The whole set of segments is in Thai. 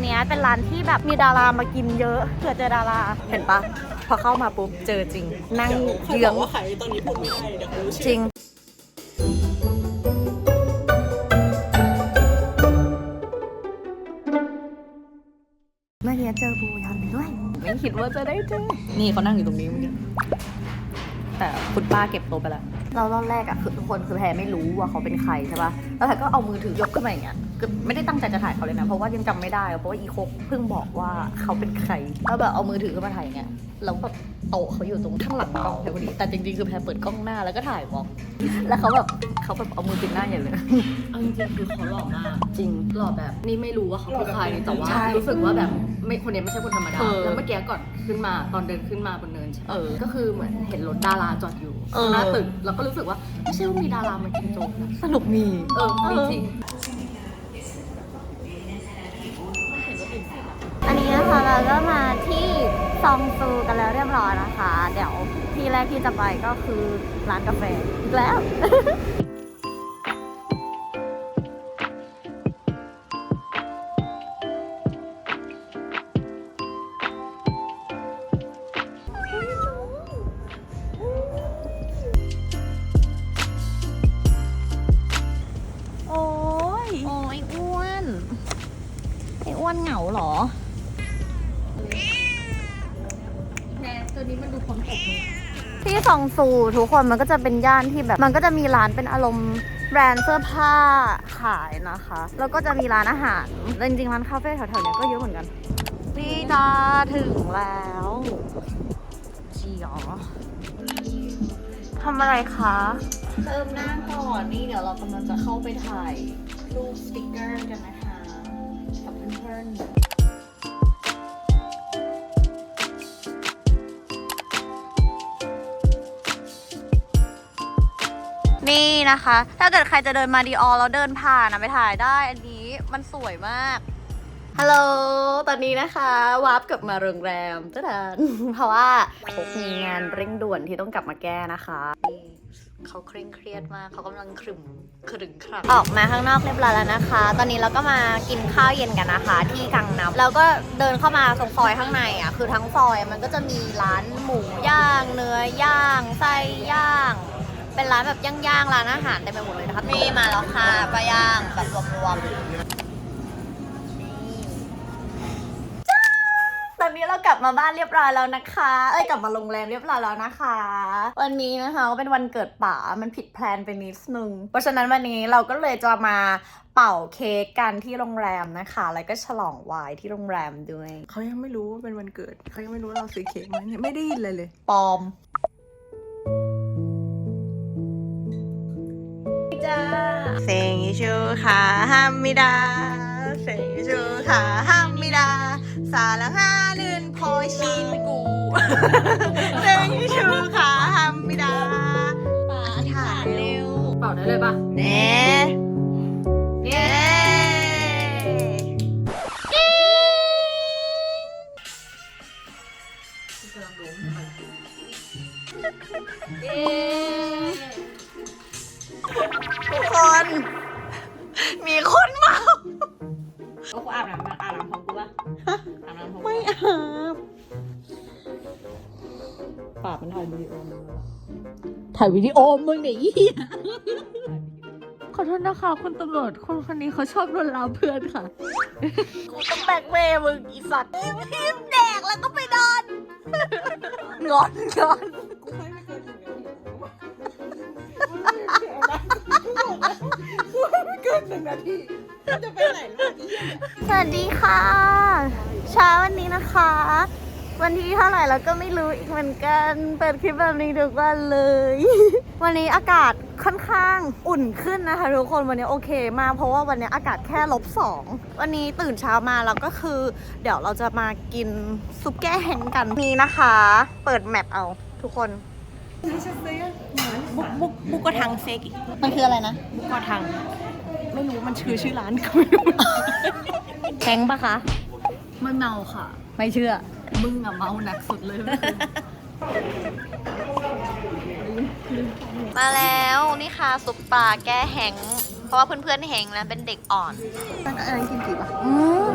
กบอกว่าร้านเนี้ยเป็นร้านที่แบบมีดารามากินเยอะเผื่อเจอดารา เห็นปะพอเข้ามาปุ๊บเจอจริง นั่งใครเยื้บอองกว่าขายตอนนี้พูดไม่ได้เดี๋ยวเขารู้จชื่ริองเมื่อกี้เจอบูยอนด้วย ไม่คิดว่าจะได้เจอ นี่เขานั่งอยู่ตรงนี้เมื่อกี้แต่คุณป้าเก็บโต๊ะไปแล้วเรารอบแรกอะคือทุกคนคือแพรไม่รู้ว่าเขาเป็นใครใช่ปะแล้วแพรก็เอามือถือยกขึ้นมาอย่างเงี้ย คือไม่ได้ตั้งใจจะถ่ายเขาเลยนะ เพราะว่ายังจำไม่ได้ เพราะว่าอีโคกเพิ่งบอกว่าเขาเป็นใครแล้วแบบเอามือถือขึ้นมาถ่ายอย่างเงี้ยแล้วแบบโต๊ะเขาอยู่ตรงข้างหลังกล้องแพรพอดีแต่จริงๆคือแพรเปิดกล้องหน้าแล้วก็ถ่ายวอล์กแล้วเขาแบบเขาแบบเอามือปิดหน้าอย่างเลยเอาจริงๆคือเขาหล่อมาก จริง หล่อแบบนี่ไม่รู้ว่าเขาคือใครแต่ว่า ใช่รู้สึกว่าแบบไม่คนนี้ไม่ใช่คนธรรมดาเออแล้วเมื่อกี้ก่อนขึ้นมาตอนเดินขึ้นมาบนเนินใช่ปะเออก็คือเหมือนเห็นรถดาราจอดอยู่เออ หน้าตึกแล้วก็รู้สึกว่าไม่ใช่ว่ามีดารามากินโจ๊กนะสนุกมี เออมีจริง อันนี้นะคะเรา ก็มาที่ซองซูกันแล้วเรียบร้อยนะคะ เดี๋ยวที่แรกที่จะไปก็คือร้านกาแฟอีกแล้วโอ้ยโอ้ยอ้วนไอ้อ้วนเหงาเหรอ ตัวนี้มันดูพร้อมตกเลยที่ซองซูทุกคนมันก็จะเป็นย่านที่แบบ มันก็จะมีร้านเป็นอารมณ์แบรนด์เสื้อผ้าขายนะคะ แล้วก็จะมีร้านอาหารแล้วจริงๆร้านคาเฟ่แถวๆเนี้ยก็เยอะเหมือนกัน นี่จ้าถึงแล้วจีอ๋อทำอะไรคะเติมหน้าก่อนนี่เดี๋ยวเรากำลังจะเข้าไปถ่ายรูปสติกเกอร์กันนะคะกับเพื่อนๆ นี่นะคะ ถ้าเกิดใครจะเดินมาดีออแล้วเดินผ่านนะไปถ่ายได้ อันนี้มันสวยมากฮัลโหล ตอนนี้นะคะวาร์ปกลับมาโรงแรมจ้าดานเพราะว่าพกมีงานเร่งด่วนที่ต้องกลับมาแก้นะคะนี่เขาเคร่งเครียดมากเขากำลังขรึมขรึงครังออกมาข้างนอกเรียบร้อยแล้วนะคะ ตอนนี้เราก็มากินข้าวเย็นกันนะคะ ที่กังนับแล้วก็เดินเข้ามาตรงซอยข้างในอะคือทั้งซอยมันก็จะมีร้านหมูย่าง เนื้อย่างไส้ย่าง เป็นร้านแบบย่างๆร้านอาหารเต็มไปหมดเลยนะคะนี่มาแล้วค่ะปลาย่างแบบรวมๆตอนนี้เรากลับมาบ้านเรียบร้อยแล้วนะคะ เอ้ยกลับมาโรงแรมเรียบร้อยแล้วนะคะ วันนี้นะคะก็เป็นวันเกิดป๋า มันผิดแพลนไปนิดนึง เพราะฉะนั้นวันนี้เราก็เลยจะมาเป่าเค้กกันที่โรงแรมนะคะ แล้วก็ฉลองไวน์ที่โรงแรมด้วย เขายังไม่รู้ว่าเป็นวันเกิด เขายังไม่รู้ว่าเราซื้อเค้กมาเนี่ยไม่ได้ยินเลยเลย ปลอม จ้าเซงชูค่ะฮัมมิดาเซงชูค่ะฮัมมิดา สาระห้าเดือนพอชินกูเซงชูค่ะฮัมมิดาป๋าถ่ายเร็วเป่าได้เลยปะเน่เย้ทุก คน มีคนมาก็กูอาบน้ำมันอาบน้ำพร้อมกูปะอาบน้ำพร้อมกูไม่ปะอาบปากมันถ่ายวิดีโอมึงแล้วถ่ายวิดีโอมึงเนี่ยยี่ขอโทษนะคะคุณตำรวจคนคนนี้เขาชอบลวนลามเพื่อนค่ะ กูต้องแบกเวย์มึงอีสัตว์พิมแดกแล้วก็ไปนอน งอนงอน กินหนึ่งนาทีจะไปไหนล่ะสวัสดีค่ะ เช้าวันนี้นะคะ วันที่เท่าไหร่แล้วก็ไม่รู้อีกเหมือนกันเปิดคลิปแบบนี้ทุกวันเลย วันนี้อากาศค่อนข้างอุ่นขึ้นนะคะทุกคนวันนี้โอเคมากเพราะว่าวันนี้อากาศแค่ลบสองวันนี้ตื่นเช้ามาแล้วก็คือ เดี๋ยวเราจะมากินซุปแก้แห้งกันนี่นะคะ เปิดแมปเอาทุกคนบุกบุกบุกกระทังเฟกอีกมันคืออะไรนะ บุกกระทัง ไม่รู้มันชื่อชื่อร้านก็ไม่รู้แห้งปะคะไม่เมาค่ะ ไม่เชื่อ มึงอะเมาหนักสุดเลย มาแล้วนี่ค่ะซุปปลาแก้แห้ง เพราะว่าเพื่อนๆเฮงแล้วเป็นเด็กอ่อนอันนั้นกินกี่ปะอืม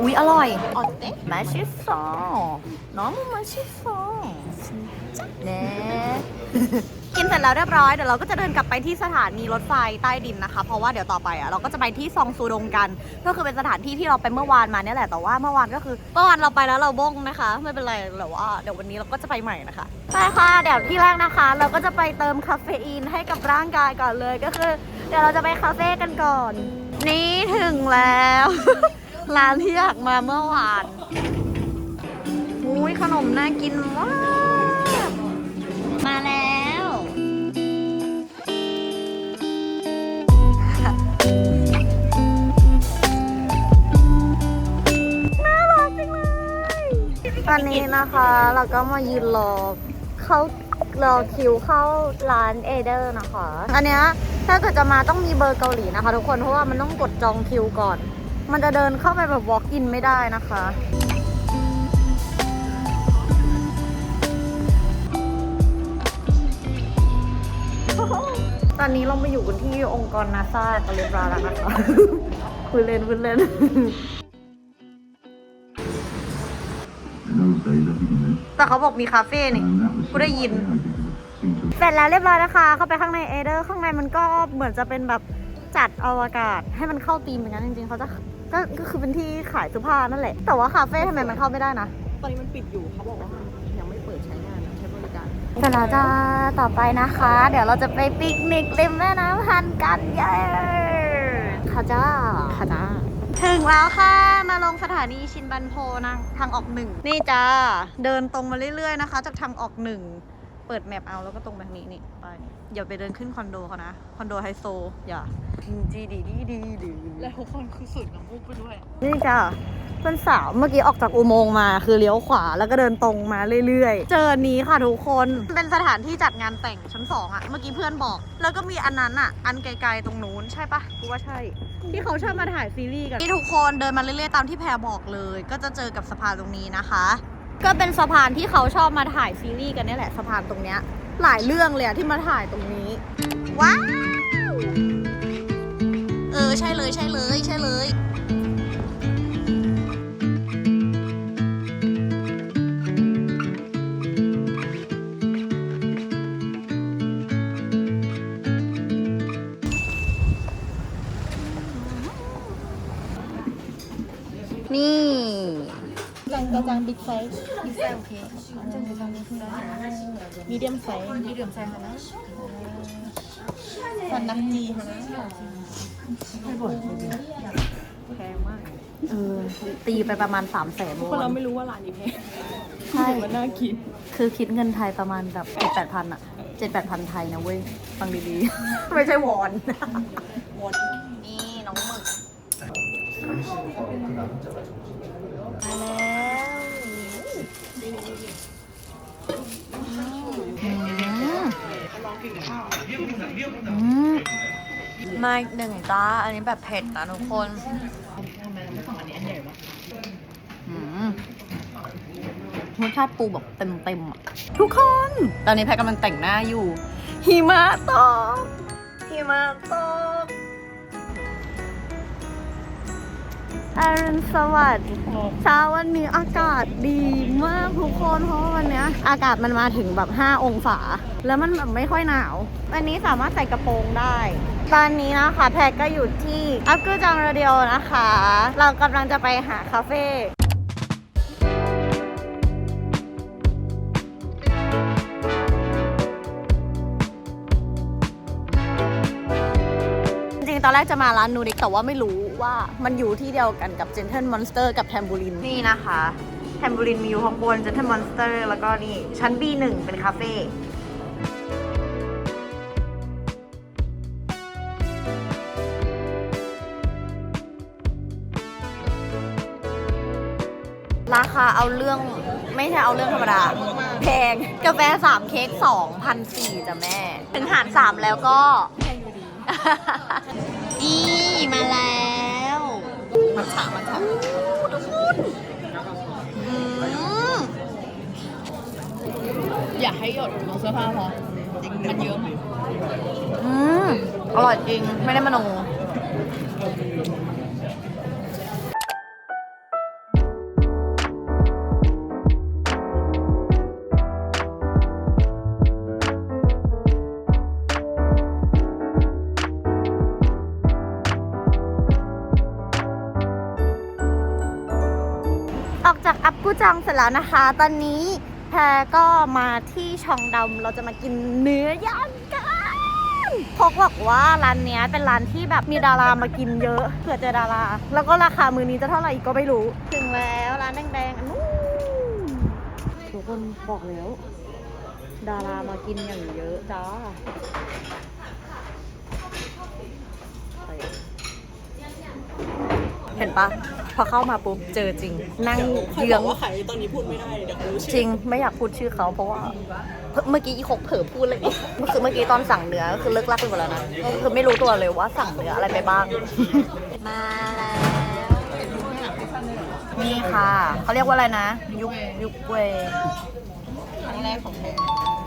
อุ๊ยอร่อยออเต้มาชิฟองน้องมาชิฟองเน่กินเสร็จแล้วเรียบร้อย เดี๋ยวเราก็จะเดินกลับไปที่สถานีรถไฟใต้ดินนะคะ เพราะว่าเดี๋ยวต่อไปอะเราก็จะไปที่ซองซูดงกัน ก็คือเป็นสถานที่ที่เราไปเมื่อวานมาเนี่ยแหละ แต่ว่าเมื่อวานก็คือเมื่อวานเราไปแล้วเราบ้งนะคะ ไม่เป็นไรแต่ว่าเดี๋ยววันนี้เราก็จะไปใหม่นะคะใช่ค่ะ เดี๋ยวที่แรกนะคะ เราก็จะไปเติมคาเฟอีนให้กับร่างกายก่อนเลย ก็คือ เดี๋ยวเราจะไปคาเฟ่กันก่อน นี่ถึงแล้ว ร้านที่อยากมาเมื่อวานอุ้ยขนมน่ากินมากมาแล้ว น่ารักจังเลย ตอนนี้นะคะ เราก็มายืนรอเข้ารอคิวเข้าร้านเอเดอร์นะคะ อันเนี้ยถ้าเกิดจะมาต้องมีเบอร์เกาหลีนะคะทุกคน เพราะว่ามันต้องกดจองคิวก่อน มันจะเดินเข้าไปแบบ walk in ไม่ได้นะคะ ตอนนี้เรามาอยู่กันที่องค์กรนาซากันเรียบร้อยแล้วนะคะพูดเล่นพูดเล่น In those days, I think you meant. แต่เขาบอกมีคาเฟ่นี่ And that was กูได้ยิน I think it seemed to เสร็จแล้วเรียบร้อยนะคะ เข้าไปข้างในเอเดอร์ ข้างในมันก็เหมือนจะเป็นแบบจัดอวกาศให้มันเข้าธีมอย่างนั้นจริงๆ เขาจะ ก็ก็คือเป็นที่ขายเสื้อผ้านั่นแหละ แต่ว่าคาเฟ่ทำไมมันเข้าไม่ได้นะตอนนี้มันปิดอยู่เขาบอกว่ามันยังไม่เปิดใช้งานใช้บริการเสร็จแล้วจ้าต่อไปนะคะ เดี๋ยวเราจะไปปิกนิกริมแม่น้ำฮันกันเย้ค่ะจ้าค่ะจ้าถึงแล้วค่ะ มาลงสถานีชินบันโพนะทางออกหนึ่งนี่จ้าเดินตรงมาเรื่อยๆนะคะ จากทางออกหนึ่ง เปิดแมปเอาแล้วก็ตรงไปทางนี้นี่ไปอย่าไปเดินขึ้นคอนโดเขานะ คอนโดไฮโซ อย่าจีดีดีดีดีและทุกคนคือสุดน้ำมุกไปด้วยนี่จ้าเพื่อนสาวเมื่อกี้ออกจากอุโมงค์มาคือเลี้ยวขวาแล้วก็เดินตรงมาเรื่อยๆ เจออันนี้ค่ะทุกคนเป็นสถานที่จัดงานแต่งชั้นสองอะเมื่อกี้เพื่อนบอก แล้วก็มีอันนั้นอะอันไกลๆตรงนู้นใช่ปะกูว่าใช่ ที่เขาชอบมาถ่ายซีรีส์กันนี่ทุกคนเดินมาเรื่อยๆตามที่แพรบอกเลย ก็จะเจอกับสะพานตรงนี้นะคะ ก็เป็นสะพานที่เขาชอบมาถ่ายซีรีส์กันนี่แหละสะพานตรงเนี้ย หลายเรื่องเลยอะที่มาถ่ายตรงนี้ ว้าว เออ ใช่เลยใช่เลยใช่เลยนี่ จังกระจังบิ๊กไซส์บิ๊กไซส์โอเคจังกระจังบิ๊กไซส์มีเดียมไซส์มีเดียมไซส์ค่ะนะฟันนักจีค่ะนะแพงมากเออตีไปประมาณสามแสนคนเราไม่รู้ว่าร้านนี้แพงใช่มันน่ากินคือคิดเงินไทยประมาณแบบเจ็ดแปดพันอะเจ็ดแปดพันไทยนะเว้ย ฟังดีๆ ไม่ใช่วอนหมดนี่น้ มาอีกหนึ่งจ้า อันนี้แบบเผ็ดนะทุกคนรสชาติปูแบบเต็มๆอะทุกคน ตอนนี้แพรกำลังแต่งหน้าอยู่ หิมะตกหิมะตก อรุณสวัสดิ์เช้าวันนี้อากาศดีมากทุกคนเพราะว่าวันเนี้ยอากาศมันมาถึงแบบ 5 องศา แล้วมันแบบไม่ค่อยหนาว วันนี้สามารถใส่กระโปรงได้ ตอนนี้นะคะแพรก็อยู่ที่อัพกูจังเรเดียวนะคะ เรากำลังจะไปหาคาเฟ่จริงๆตอนแรกจะมาร้านนูริกแต่ว่าไม่รู้ ว่ามันอยู่ที่เดียวกันกับ Gentle Monster กับ t a m b o u r i n นี่นะคะ t a m b o u r i n มีอยู่ข้างบน Gentle Monster แล้วก็นี่ ชั้น B1 เป็นคาเฟ่ราคาเอาเรื่องไม่ใช่เอาเรื่องธรรมดา แพงกาแฟ 3 เค้ก2,004จ้ะแม่ถึงหาร 3 แล้วก็นี่มาแล้ว มันฉามันฉาอืมอย่าให้หยดลงเสื้อผ้าพอมันเยอะไหมอืมอร่อยจริง ไม่ได้มโน องเสร็จแล้วนะคะ ตอนนี้แพรก็มาที่ชองดำเราจะมากินเนื้อย่างกันพกบอกว่าร้านเนี้ยเป็นร้านที่แบบมีดารามากินเยอะเผื่อเจอดารา แล้วก็ราคามือนี้จะเท่าไหร่อีกก็ไม่รู้ ถึงแล้วร้านแดงๆอันนู้นทุกคนบอกแล้ว ดารามากินอย่างเยอะจ้า เห็นปะพอเข้ามาปุ๊บเจอจริง นั่งเยื้องว่าใครตอนนี้พูดไม่ได้เดี๋ยวรู้จริงไม่อยากพูดชื่อเขาเพราะว่าเพิ่งเมื่อกี้อีคกเผลอพูดเลยคือเมื่อกี้ตอนสั่งเนื้อคือเลิกลักไปหมดแล้วนะคือไม่รู้ตัวเลยว่าสั่งเนื้ออะไรไปบ้าง มาแล้วนี่ค่ะเขาเรียกว่าอะไรนะ ยุกยุกเวครั้งแรกของผม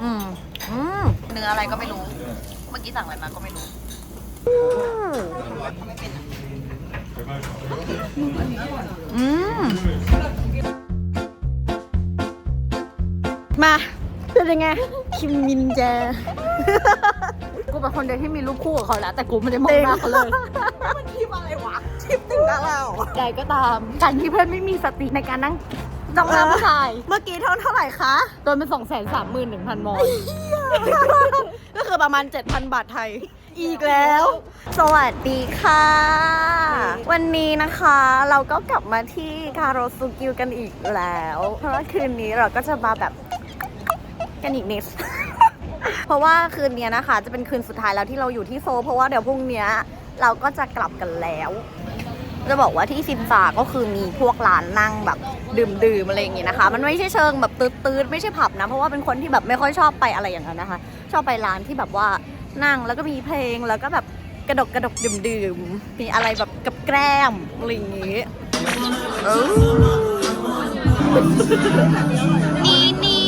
อืมอืมเนื้ออะไรก็ไม่รู้ เมื่อกี้สั่งอะไรมาก็ไม่รู้ อืมมาเป็นยังไง คิมมินแจ กูเป็นคนเดียวที่มีรูปคู่กับเขาแล้วแต่กูไม่ได้มองหน้าเขาเลยมันทิปอะไรวะทิปตึงดาราเหรอใดก็ตาม การที่เพื่อนไม่มีสติในการนั่งจ้องหน้าผู้ชาย เมื่อกี้เท่าเท่าไหร่คะโดนเป็นสองแสนสามหมื่นหนึ่งพันมอนก็คือประมาณ7,000บาทไทย อีกแล้ว สวัสดีค่ะ วันนี้นะคะเราก็กลับมาที่คาโรซูกิวกันอีกแล้ว เพราะว่าคืนนี้เราก็จะมาแบบกันอีกนิด เพราะว่าคืนนี้นะคะ จะเป็นคืนสุดท้ายแล้วที่เราอยู่ที่โซ เพราะว่าเดี๋ยวพรุ่งนี้เราก็จะกลับกันแล้ว จะบอกว่าที่ซินซาก็คือมีพวกร้านนั่งแบบดื่มๆอะไรอย่างงี้นะคะ มันไม่ใช่เชิงแบบตืดๆไม่ใช่ผับนะ เพราะว่าเป็นคนที่แบบไม่ค่อยชอบไปอะไรอย่างนั้นนะคะ ชอบไปร้านที่แบบว่า นั่งแล้วก็มีเพลงแล้วก็แบบกระดกกระดกดื่มๆมีอะไรแบบกับแกล้มอะไรอย่างงี้เออนี่นี่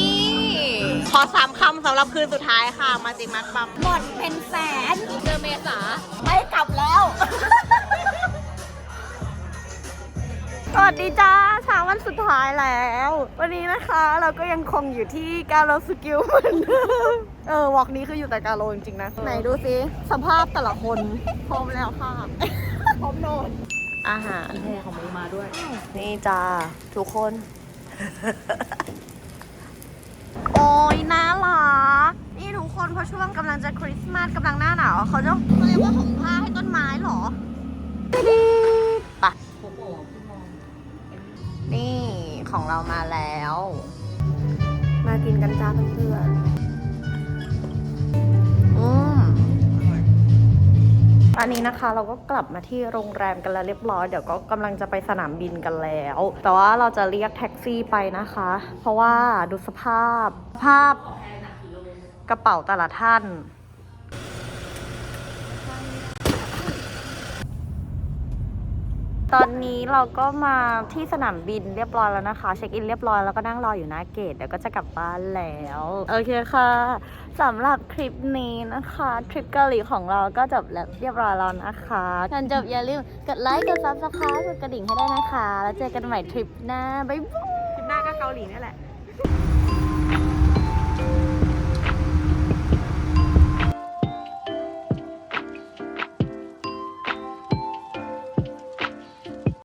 ขอสามคำสำหรับคืนสุดท้ายค่ะ มาจิมักบัมหมดเป็นแสนเจอเมษาไม่กลับแล้ว สวัสดีจ้าเช้าวันสุดท้ายแล้ว วันนี้นะคะเราก็ยังคงอยู่ที่กาโรสกิลเหมือนเดิมเออวอล์กนี้คืออยู่แต่กาโรจริงๆนะ ไหนดูสิสภาพแต่ละคน พร้อมแล้วค่ะ พร้อมนอน อาหารแพของมือมาด้วย นี่จ้าทุกคน โอ้ยน่ารักนี่ทุกคนเพราะช่วงกำลังจะคริสต์มาสกำลังหน้าหนาวเขาจะเขาเรียกว่าห่มผ้าให้ต้นไม้เหรอดีปะ นี่ของเรามาแล้ว มากินกันจ้าเพื่อนๆอืมอันนี้นะคะเราก็กลับมาที่โรงแรมกันแล้วเรียบร้อย เดี๋ยวก็กำลังจะไปสนามบินกันแล้ว แต่ว่าเราจะเรียกแท็กซี่ไปนะคะ เพราะว่าดูสภาพ ภาพกระเป๋าแต่ละท่าน ตอนนี้เราก็มาที่สนามบินเรียบร้อยแล้วนะคะ เช็คอินเรียบร้อยแล้วก็นั่งรออยู่หน้าเกตเดี๋ยวก็จะกลับบ้านแล้ว โอเคค่ะสำหรับคลิปนี้นะคะ ทริปเกาหลีของเราก็จบแล้วเรียบร้อยแล้วนะคะก่อนจบอย่าลืมกดไลค์กดซับสไครต์กดกระดิ่งให้ได้นะคะ แล้วเจอกันใหม่ทริปหน้าบ๊ายบายทริปหน้าก็เกาหลีนี่แหละ